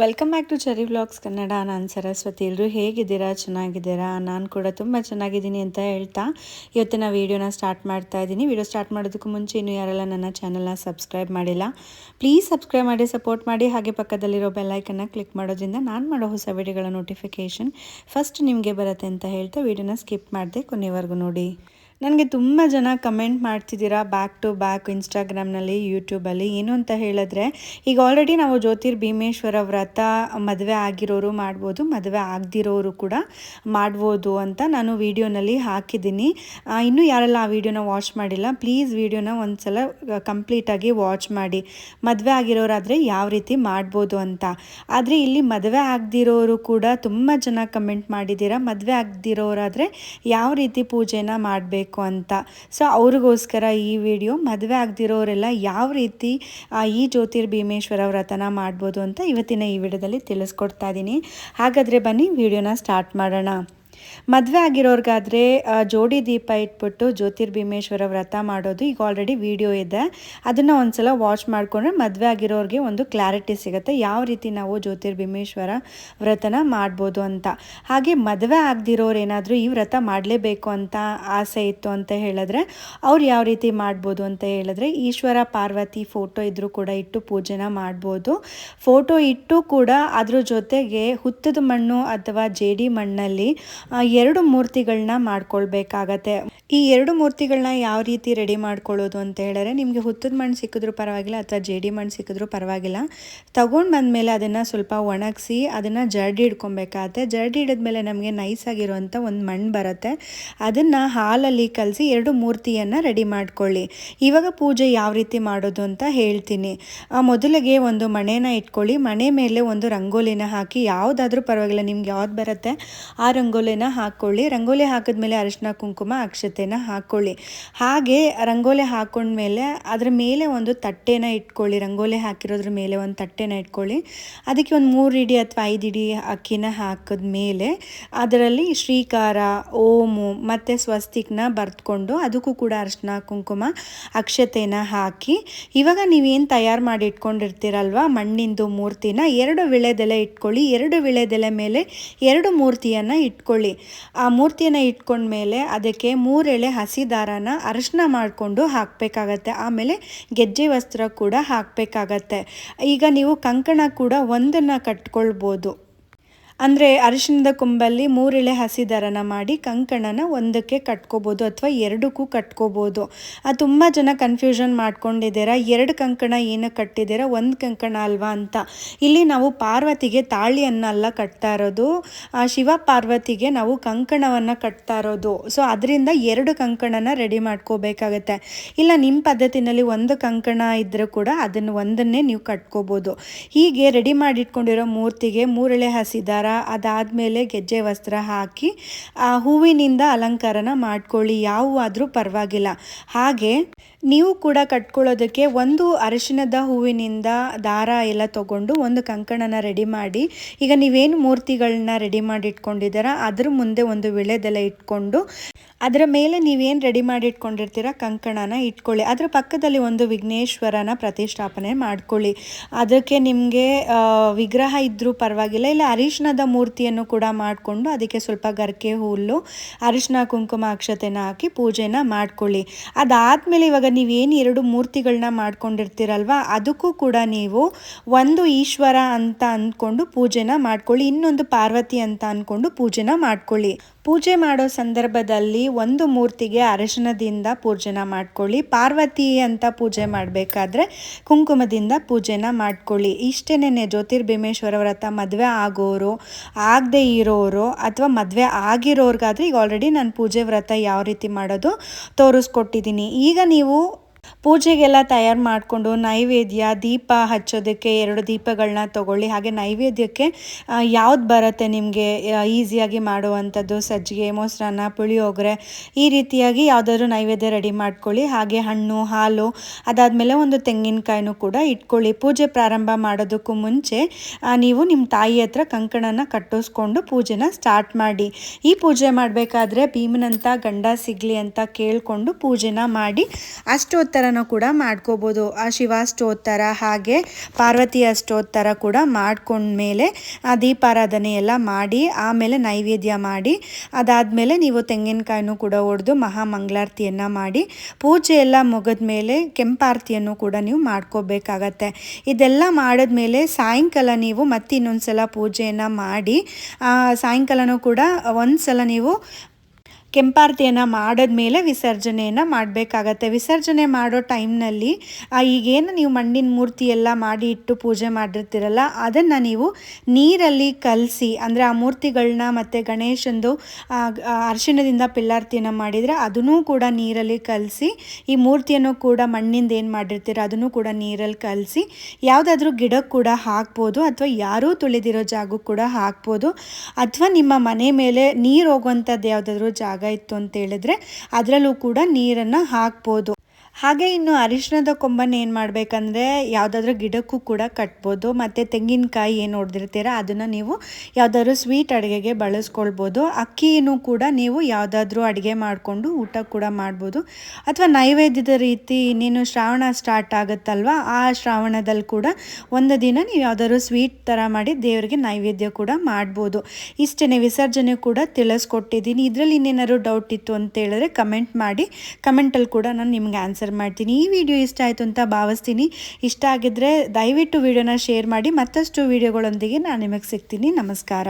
Welcome back to cherry vlogs Kannada ನಾನು ಸರಸ್ವತಿ. ಎಲ್ಲರೂ ಹೇಗಿದ್ದೀರಾ? ಚೆನ್ನಾಗಿದ್ದೀರಾ? ನಾನು ಕೂಡ ತುಂಬ ಚೆನ್ನಾಗಿದ್ದೀನಿ ಅಂತ ಹೇಳ್ತಾ ಇವತ್ತಿನ ವೀಡಿಯೋನ ಸ್ಟಾರ್ಟ್ ಮಾಡ್ತಾ ಇದ್ದೀನಿ. ವೀಡಿಯೋ ಸ್ಟಾರ್ಟ್ ಮಾಡೋದಕ್ಕೂ ಮುಂಚೆ ಇನ್ನೂ ಯಾರೆಲ್ಲ ನನ್ನ ಚಾನಲ್ನ ಸಬ್ಸ್ಕ್ರೈಬ್ ಮಾಡಿಲ್ಲ ಪ್ಲೀಸ್ ಸಬ್ಸ್ಕ್ರೈಬ್ ಮಾಡಿ ಸಪೋರ್ಟ್ ಮಾಡಿ. ಹಾಗೆ ಪಕ್ಕದಲ್ಲಿರೋ ಬೆಲ್ಲೈಕನ್ನು ಕ್ಲಿಕ್ ಮಾಡೋದ್ರಿಂದ ನಾನು ಮಾಡೋ ಹೊಸ ವಿಡಿಯೋಗಳ ನೋಟಿಫಿಕೇಷನ್ ಫಸ್ಟ್ ನಿಮಗೆ ಬರುತ್ತೆ ಅಂತ ಹೇಳ್ತಾ ವೀಡಿಯೋನ ಸ್ಕಿಪ್ ಮಾಡಿದೆ ಕೊನೆವರೆಗೂ ನೋಡಿ. ನನಗೆ ತುಂಬ ಜನ ಕಮೆಂಟ್ ಮಾಡ್ತಿದ್ದೀರಾ ಬ್ಯಾಕ್ ಟು ಬ್ಯಾಕ್ ಇನ್ಸ್ಟಾಗ್ರಾಮ್ನಲ್ಲಿ ಯೂಟ್ಯೂಬಲ್ಲಿ ಏನು ಅಂತ ಹೇಳಿದ್ರೆ, ಈಗ ಆಲ್ರೆಡಿ ನಾವು ಜ್ಯೋತಿರ್ ಭೀಮೇಶ್ವರ ವ್ರತ ಮದುವೆ ಆಗಿರೋರು ಮಾಡ್ಬೋದು, ಮದುವೆ ಆಗದಿರೋರು ಕೂಡ ಮಾಡ್ಬೋದು ಅಂತ ನಾನು ವೀಡಿಯೋನಲ್ಲಿ ಹಾಕಿದ್ದೀನಿ. ಇನ್ನೂ ಯಾರೆಲ್ಲ ಆ ವಿಡಿಯೋನ ವಾಚ್ ಮಾಡಿಲ್ಲ ಪ್ಲೀಸ್ ವಿಡಿಯೋನ ಒಂದ್ಸಲ ಕಂಪ್ಲೀಟಾಗಿ ವಾಚ್ ಮಾಡಿ. ಮದುವೆ ಆಗಿರೋರಾದರೆ ಯಾವ ರೀತಿ ಮಾಡ್ಬೋದು ಅಂತ. ಆದರೆ ಇಲ್ಲಿ ಮದುವೆ ಆಗದಿರೋರು ಕೂಡ ತುಂಬ ಜನ ಕಮೆಂಟ್ ಮಾಡಿದ್ದೀರಾ, ಮದುವೆ ಆಗದಿರೋರಾದರೆ ಯಾವ ರೀತಿ ಪೂಜೆನ ಮಾಡಬೇಕು ಅಂತ. ಸೊ ಅವ್ರಿಗೋಸ್ಕರ ಈ ವಿಡಿಯೋ ಮದುವೆ ಆಗದಿರೋರೆಲ್ಲ ಯಾವ ರೀತಿ ಈ ಜ್ಯೋತಿರ್ ಭೀಮೇಶ್ವರ ವ್ರತನ ಮಾಡ್ಬೋದು ಅಂತ ಇವತ್ತಿನ ಈ ವಿಡಿಯೋದಲ್ಲಿ ತಿಳಿಸ್ಕೊಡ್ತಾ ಇದ್ದೀನಿ ಹಾಗಾದರೆ ಬನ್ನಿ, ವಿಡಿಯೋನ ಸ್ಟಾರ್ಟ್ ಮಾಡೋಣ. ಮದುವೆ ಆಗಿರೋರ್ಗಾದರೆ ಜೋಡಿ ದೀಪ ಇಟ್ಬಿಟ್ಟು ಜ್ಯೋತಿರ್ಭೀಮೇಶ್ವರ ವ್ರತ ಮಾಡೋದು ಈಗ ಆಲ್ರೆಡಿ ವಿಡಿಯೋ ಇದೆ. ಅದನ್ನು ಒಂದ್ಸಲ ವಾಚ್ ಮಾಡಿಕೊಂಡ್ರೆ ಮದುವೆ ಆಗಿರೋರಿಗೆ ಒಂದು ಕ್ಲಾರಿಟಿ ಸಿಗುತ್ತೆ. ಯಾವ ರೀತಿ ನಾವು ಜ್ಯೋತಿರ್ಭೀಮೇಶ್ವರ ವ್ರತನ ಮಾಡ್ಬೋದು ಅಂತ. ಹಾಗೆ ಮದುವೆ ಆಗದಿರೋರು ಏನಾದರೂ ಈ ವ್ರತ ಮಾಡಲೇಬೇಕು ಅಂತ ಆಸೆ ಇತ್ತು ಅಂತ ಹೇಳಿದ್ರೆ, ಅವ್ರು ಯಾವ ರೀತಿ ಮಾಡ್ಬೋದು ಅಂತ ಹೇಳಿದ್ರೆ, ಈಶ್ವರ ಪಾರ್ವತಿ ಫೋಟೋ ಇದ್ರೂ ಕೂಡ ಇಟ್ಟು ಪೂಜೆನ ಮಾಡ್ಬೋದು. ಫೋಟೋ ಇಟ್ಟು ಕೂಡ ಅದ್ರ ಜೊತೆಗೆ ಹುತ್ತದ ಮಣ್ಣು ಅಥವಾ ಜೇಡಿ ಮಣ್ಣಲ್ಲಿ ಎರಡು ಮೂರ್ತಿಗಳನ್ನ ಮಾಡ್ಕೊಳ್ಬೇಕಾಗತ್ತೆ. ಈ ಎರಡು ಮೂರ್ತಿಗಳನ್ನ ಯಾವ ರೀತಿ ರೆಡಿ ಮಾಡ್ಕೊಳ್ಳೋದು ಅಂತ ಹೇಳಿದ್ರೆ, ನಿಮಗೆ ಹುತ್ತದ ಮಣ್ಣು ಸಿಕ್ಕಿದ್ರೂ ಪರವಾಗಿಲ್ಲ ಅಥವಾ ಜೇಡಿ ಮಣ್ಣು ಸಿಕ್ಕಿದ್ರೂ ಪರವಾಗಿಲ್ಲ. ತಗೊಂಡು ಬಂದಮೇಲೆ ಅದನ್ನು ಸ್ವಲ್ಪ ಒಣಗಿಸಿ, ಅದನ್ನು ಜರ್ಡಿ ಹಿಡ್ಕೊಬೇಕಾಗತ್ತೆ. ಜರ್ಡಿ ಹಿಡಿದ್ಮೇಲೆ ನಮಗೆ ನೈಸ್ ಆಗಿರುವಂಥ ಒಂದು ಮಣ್ಣು ಬರುತ್ತೆ. ಅದನ್ನು ಹಾಲಲ್ಲಿ ಕಲಸಿ ಎರಡು ಮೂರ್ತಿಯನ್ನು ರೆಡಿ ಮಾಡ್ಕೊಳ್ಳಿ. ಇವಾಗ ಪೂಜೆ ಯಾವ ರೀತಿ ಮಾಡೋದು ಅಂತ ಹೇಳ್ತೀನಿ. ಮೊದಲಿಗೆ ಒಂದು ಮಣೆನ ಇಟ್ಕೊಳ್ಳಿ. ಮಣೆ ಮೇಲೆ ಒಂದು ರಂಗೋಲಿನ ಹಾಕಿ, ಯಾವುದಾದ್ರೂ ಪರವಾಗಿಲ್ಲ ನಿಮ್ಗೆ ಯಾವ್ದು ಬರುತ್ತೆ, ಆ ರಂಗೋಲಿನ ಹಾಕ್ಕೊಳ್ಳಿ. ರಂಗೋಲಿ ಹಾಕಿದ್ಮೇಲೆ ಅರಿಶಿನ ಕುಂಕುಮ ಅಕ್ಷತೆನ ಹಾಕ್ಕೊಳ್ಳಿ ಹಾಗೆ ರಂಗೋಲಿ ಹಾಕೊಂಡ್ಮೇಲೆ ಅದರ ಮೇಲೆ ಒಂದು ತಟ್ಟೆನ ಇಟ್ಕೊಳ್ಳಿ. ರಂಗೋಲಿ ಹಾಕಿರೋದ್ರ ಮೇಲೆ ಒಂದು ತಟ್ಟೆನ ಇಟ್ಕೊಳ್ಳಿ. ಅದಕ್ಕೆ ಒಂದು ಮೂರು ಇಡಿ ಅಥವಾ ಐದು ಇಡಿ ಅಕ್ಕಿನ ಹಾಕಿದ್ಮೇಲೆ ಅದರಲ್ಲಿ ಶ್ರೀಕಾರ, ಓಮು ಮತ್ತು ಸ್ವಸ್ತಿಕ್ನ ಬರೆದ್ಕೊಂಡು ಅದಕ್ಕೂ ಕೂಡ ಅರ್ಶನ ಕುಂಕುಮ, ಅಕ್ಷತೆನ ಹಾಕಿ. ಇವಾಗ ನೀವೇನು ತಯಾರು ಮಾಡಿ ಇಟ್ಕೊಂಡಿರ್ತೀರಲ್ವ? ಮಣ್ಣಿಂದು ಮೂರ್ತಿನ ಎರಡು ವಿಳೆದೆಲೆ ಇಟ್ಕೊಳ್ಳಿ. ಎರಡು ವಿಳೆದೆಲೆ ಮೇಲೆ ಎರಡು ಮೂರ್ತಿಯನ್ನು ಇಟ್ಕೊಳ್ಳಿ. ಆ ಮೂರ್ತಿಯನ್ನು ಇಟ್ಕೊಂಡ್ಮೇಲೆ ಅದಕ್ಕೆ ಮೂರೆಳೆ ಹಸಿ ದಾರಾನ ಅರಶಿನ ಮಾಡಿಕೊಂಡು ಹಾಕಬೇಕಾಗತ್ತೆ. ಆಮೇಲೆ ಗೆಜ್ಜೆ ವಸ್ತ್ರ ಕೂಡ ಹಾಕಬೇಕಾಗತ್ತೆ. ಈಗ ನೀವು ಕಂಕಣ ಕೂಡ ಒಂದನ್ನು ಕಟ್ಕೊಳ್ಬೋದು. ಅಂದರೆ ಅರಿಶಿಣದ ಕೊಂಬಲ್ಲಿ ಮೂರೆಳೆ ಹಸಿ ದರನ ಮಾಡಿ ಕಂಕಣನ ಒಂದಕ್ಕೆ ಕಟ್ಕೋಬೋದು ಅಥವಾ ಎರಡಕ್ಕೂ ಕಟ್ಕೋಬೋದು. ತುಂಬ ಜನ ಕನ್ಫ್ಯೂಷನ್ ಮಾಡ್ಕೊಂಡಿದ್ದೀರಾ, ಎರಡು ಕಂಕಣ ಏನು ಕಟ್ಟಿದ್ದೀರಾ, ಒಂದು ಕಂಕಣ ಅಲ್ವಾ ಅಂತ. ಇಲ್ಲಿ ನಾವು ಪಾರ್ವತಿಗೆ ತಾಳಿಯನ್ನೆಲ್ಲ ಕಟ್ತಾ ಇರೋದು ಶಿವ ಪಾರ್ವತಿಗೆ ನಾವು ಕಂಕಣವನ್ನು ಕಟ್ತಾ ಇರೋದು. ಸೊ ಅದರಿಂದ ಎರಡು ಕಂಕಣನ ರೆಡಿ ಮಾಡ್ಕೋಬೇಕಾಗತ್ತೆ. ಇಲ್ಲ ನಿಮ್ಮ ಪದ್ಧತಿನಲ್ಲಿ ಒಂದು ಕಂಕಣ ಇದ್ದರೂ ಕೂಡ ಅದನ್ನು ಒಂದನ್ನೇ ನೀವು ಕಟ್ಕೋಬೋದು. ಹೀಗೆ ರೆಡಿ ಮಾಡಿಟ್ಕೊಂಡಿರೋ ಮೂರ್ತಿಗೆ ಮೂರೆಳೆ ಹಸಿ ದಾರ ಅದಾದಮೇಲೆ ಗೆಜ್ಜೆ ವಸ್ತ್ರ ಹಾಕಿ ಆ ಹೂವಿನಿಂದ ಅಲಂಕಾರನ ಮಾಡ್ಕೊಳ್ಳಿ ಯಾವುವಾದರೂ ಪರವಾಗಿಲ್ಲ. ಹಾಗೆ ನೀವು ಕೂಡ ಕಟ್ಕೊಳ್ಳೋದಕ್ಕೆ ಒಂದು ಅರಿಶಿಣದ ಹೂವಿನಿಂದ ದಾರ ಎಲ್ಲ ತಗೊಂಡು ಒಂದು ಕಂಕಣನ ರೆಡಿ ಮಾಡಿ, ಈಗ ನೀವೇನು ಮೂರ್ತಿಗಳನ್ನ ರೆಡಿ ಮಾಡಿ ಇಟ್ಕೊಂಡಿದ್ದೀರ, ಅದ್ರ ಮುಂದೆ ಒಂದು ವಿಳೆದೆಲೆ ಇಟ್ಕೊಂಡು, ಅದರ ಮೇಲೆ ನೀವೇನು ರೆಡಿ ಮಾಡಿ ಇಟ್ಕೊಂಡಿರ್ತೀರ ಕಂಕಣನ ಇಟ್ಕೊಳ್ಳಿ. ಅದರ ಪಕ್ಕದಲ್ಲಿ ಒಂದು ವಿಘ್ನೇಶ್ವರನ ಪ್ರತಿಷ್ಠಾಪನೆ ಮಾಡ್ಕೊಳ್ಳಿ. ಅದಕ್ಕೆ ನಿಮಗೆ ವಿಗ್ರಹ ಇದ್ದರೂ ಪರವಾಗಿಲ್ಲ, ಇಲ್ಲ ಅರಿಶಿಣದ ಮೂರ್ತಿಯನ್ನು ಕೂಡ ಮಾಡಿಕೊಂಡು ಅದಕ್ಕೆ ಸ್ವಲ್ಪ ಗರ್ಕೆ ಹುಲ್ಲು ಅರಿಶಿನ ಕುಂಕುಮ ಅಕ್ಷತೆನ ಹಾಕಿ ಪೂಜೆನ ಮಾಡ್ಕೊಳ್ಳಿ. ಅದಾದಮೇಲೆ ಇವಾಗ ನೀವೇನು ಎರಡು ಮೂರ್ತಿಗಳನ್ನ ಮಾಡ್ಕೊಂಡಿರ್ತೀರಲ್ವ? ಅದಕ್ಕೂ ಕೂಡ ನೀವು ಒಂದು ಈಶ್ವರ ಅಂತ ಅಂದ್ಕೊಂಡು ಪೂಜೆನ ಮಾಡ್ಕೊಳ್ಳಿ, ಇನ್ನೊಂದು ಪಾರ್ವತಿ ಅಂತ ಅಂದ್ಕೊಂಡು ಪೂಜೆನ ಮಾಡ್ಕೊಳ್ಳಿ. ಪೂಜೆ ಮಾಡೋ ಸಂದರ್ಭದಲ್ಲಿ ಒಂದು ಮೂರ್ತಿಗೆ ಅರಶಿನದಿಂದ ಪೂಜೆನ ಮಾಡ್ಕೊಳ್ಳಿ, ಪಾರ್ವತಿ ಅಂತ ಪೂಜೆ ಮಾಡಬೇಕಾದ್ರೆ ಕುಂಕುಮದಿಂದ ಪೂಜೆನ ಮಾಡ್ಕೊಳ್ಳಿ. ಇಷ್ಟೇನೆ ಜ್ಯೋತಿರ್ಭೀಮೇಶ್ವರ ವ್ರತ ಮದುವೆ ಆಗೋರು, ಆಗದೆ ಇರೋರು ಅಥವಾ ಮದುವೆ ಆಗಿರೋರ್ಗಾದ್ರೆ ಈಗ ಆಲ್ರೆಡಿ ನಾನು ಪೂಜೆ ವ್ರತ ಯಾವ ರೀತಿ ಮಾಡೋದು ತೋರಿಸ್ಕೊಟ್ಟಿದ್ದೀನಿ. ಈಗ ನೀವು ಪೂಜೆಗೆಲ್ಲ ತಯಾರು ಮಾಡಿಕೊಂಡು ನೈವೇದ್ಯ ದೀಪ ಹಚ್ಚೋದಕ್ಕೆ ಎರಡು ದೀಪಗಳನ್ನ ತಗೊಳ್ಳಿ, ಹಾಗೆ ನೈವೇದ್ಯಕ್ಕೆ ಯಾವ್ದು ಬರುತ್ತೆ ನಿಮಗೆ ಈಸಿಯಾಗಿ ಮಾಡುವಂಥದ್ದು, ಸಜ್ಜಿಗೆ, ಮೊಸರನ್ನ, ಪುಳಿಯೋಗರೆ, ಈ ರೀತಿಯಾಗಿ ಯಾವುದಾದ್ರೂ ನೈವೇದ್ಯ ರೆಡಿ ಮಾಡ್ಕೊಳ್ಳಿ. ಹಾಗೆ ಹಣ್ಣು, ಹಾಲು, ಅದಾದಮೇಲೆ ಒಂದು ತೆಂಗಿನಕಾಯಿನೂ ಕೂಡ ಇಟ್ಕೊಳ್ಳಿ. ಪೂಜೆ ಪ್ರಾರಂಭ ಮಾಡೋದಕ್ಕೂ ಮುಂಚೆ ನೀವು ನಿಮ್ಮ ತಾಯಿ ಹತ್ರ ಕಂಕಣನ ಕಟ್ಟಿಸ್ಕೊಂಡು ಪೂಜೆನ ಸ್ಟಾರ್ಟ್ ಮಾಡಿ. ಈ ಪೂಜೆ ಮಾಡಬೇಕಾದ್ರೆ ಭೀಮನಂತ ಗಂಡ ಸಿಗಲಿ ಅಂತ ಕೇಳಿಕೊಂಡು ಪೂಜೆನ ಮಾಡಿ ಅಷ್ಟೊತ್ತು ಥರನೂ ಕೂಡ ಮಾಡ್ಕೋಬೋದು. ಆ ಶಿವ ಥರ ಹಾಗೆ ಪಾರ್ವತಿಯ ಸ್ಟೋವ್ ಥರ ಕೂಡ ಮಾಡ್ಕೊಂಡ್ಮೇಲೆ ಆ ದೀಪಾರಾಧನೆ ಎಲ್ಲ ಮಾಡಿ, ಆಮೇಲೆ ನೈವೇದ್ಯ ಮಾಡಿ, ಅದಾದಮೇಲೆ ನೀವು ತೆಂಗಿನಕಾಯಿನೂ ಕೂಡ ಒಡೆದು ಮಹಾಮಂಗಳಾರತಿಯನ್ನು ಮಾಡಿ, ಪೂಜೆ ಎಲ್ಲ ಮುಗಿದ ಮೇಲೆ ಕೆಂಪಾರತಿಯನ್ನು ಕೂಡ ನೀವು ಮಾಡ್ಕೋಬೇಕಾಗತ್ತೆ. ಇದೆಲ್ಲ ಮಾಡಿದ್ಮೇಲೆ ಸಾಯಂಕಾಲ ನೀವು ಮತ್ತೆ ಇನ್ನೊಂದು ಸಲ ಪೂಜೆಯನ್ನು ಮಾಡಿ ಸಾಯಂಕಾಲನೂ ಕೂಡ ಒಂದು ಸಲ ನೀವು ಕೆಂಪಾರತಿಯನ್ನು ಮಾಡಿದ್ಮೇಲೆ ವಿಸರ್ಜನೆಯನ್ನು ಮಾಡಬೇಕಾಗತ್ತೆ. ವಿಸರ್ಜನೆ ಮಾಡೋ ಟೈಮ್ನಲ್ಲಿ ಈಗೇನು ನೀವು ಮಣ್ಣಿನ ಮೂರ್ತಿ ಎಲ್ಲ ಮಾಡಿ ಇಟ್ಟು ಪೂಜೆ ಮಾಡಿರ್ತೀರಲ್ಲ, ಅದನ್ನು ನೀವು ನೀರಲ್ಲಿ ಕಲಸಿ, ಅಂದರೆ ಆ ಮೂರ್ತಿಗಳನ್ನ ಮತ್ತು ಗಣೇಶಂದು ಅರಿಶಿಣದಿಂದ ಪಿಲ್ಲಾರ್ತಿಯನ್ನು ಮಾಡಿದರೆ ಅದನ್ನೂ ಕೂಡ ನೀರಲ್ಲಿ ಕಲಸಿ, ಈ ಮೂರ್ತಿಯನ್ನು ಕೂಡ ಮಣ್ಣಿಂದ ಏನು ಮಾಡಿರ್ತೀರ ಅದನ್ನು ಕೂಡ ನೀರಲ್ಲಿ ಕಲಸಿ, ಯಾವುದಾದ್ರೂ ಗಿಡಕ್ಕೆ ಕೂಡ ಹಾಕ್ಬೋದು, ಅಥವಾ ಯಾರೂ ತುಳಿದಿರೋ ಜಾಗಕ್ಕೆ ಕೂಡ ಹಾಕ್ಬೋದು, ಅಥವಾ ನಿಮ್ಮ ಮನೆ ಮೇಲೆ ನೀರು ಹೋಗುವಂಥದ್ದು ಯಾವುದಾದ್ರೂ ಜಾಗ ಇತ್ತು ಅಂತ ಹೇಳಿದ್ರೆ ಅದರಲ್ಲೂ ಕೂಡ ನೀರನ್ನು ಹಾಕ್ಬೋದು. ಹಾಗೆ ಇನ್ನು ಅರಿಶಿಣದ ಕೊಂಬನ್ನು ಏನು ಮಾಡಬೇಕಂದ್ರೆ ಯಾವುದಾದ್ರೂ ಗಿಡಕ್ಕೂ ಕೂಡ ಕಟ್ಬೋದು. ಮತ್ತು ತೆಂಗಿನಕಾಯಿ ಏನು ಹೊಡೆದಿರ್ತೀರ ಅದನ್ನು ನೀವು ಯಾವುದಾದ್ರೂ ಸ್ವೀಟ್ ಅಡುಗೆಗೆ ಬಳಸ್ಕೊಳ್ಬೋದು. ಅಕ್ಕಿನೂ ಕೂಡ ನೀವು ಯಾವುದಾದ್ರೂ ಅಡುಗೆ ಮಾಡಿಕೊಂಡು ಊಟ ಕೂಡ ಮಾಡ್ಬೋದು. ಅಥವಾ ನೈವೇದ್ಯದ ರೀತಿ ಇನ್ನೇನು ಶ್ರಾವಣ ಸ್ಟಾರ್ಟ್ ಆಗುತ್ತಲ್ವ, ಆ ಶ್ರಾವಣದಲ್ಲಿ ಕೂಡ ಒಂದು ದಿನ ನೀವು ಯಾವುದಾದ್ರೂ ಸ್ವೀಟ್ ಥರ ಮಾಡಿ ದೇವರಿಗೆ ನೈವೇದ್ಯ ಕೂಡ ಮಾಡ್ಬೋದು. ಇಷ್ಟೇ ವಿಸರ್ಜನೆ ಕೂಡ ತಿಳಿಸ್ಕೊಟ್ಟಿದ್ದೀನಿ. ಇದರಲ್ಲಿ ಇನ್ನೇನಾದ್ರು ಡೌಟ್ ಇತ್ತು ಅಂತ ಹೇಳಿದ್ರೆ ಕಮೆಂಟ್ ಮಾಡಿ. ಕಮೆಂಟಲ್ಲಿ ಕೂಡ ನಾನು ನಿಮ್ಗೆ ಆನ್ಸರ್ ಮಾಡ್ತೀನಿ. ಈ ವಿಡಿಯೋ ಇಷ್ಟ ಆಯಿತು ಅಂತ ಭಾವಿಸ್ತೀನಿ. ಇಷ್ಟ ಆಗಿದ್ದರೆ ದಯವಿಟ್ಟು ವಿಡಿಯೋನ ಶೇರ್ ಮಾಡಿ. ಮತ್ತಷ್ಟು ವಿಡಿಯೋಗಳೊಂದಿಗೆ ನಾನು ನಿಮಗೆ ಸಿಗ್ತೀನಿ. ನಮಸ್ಕಾರ.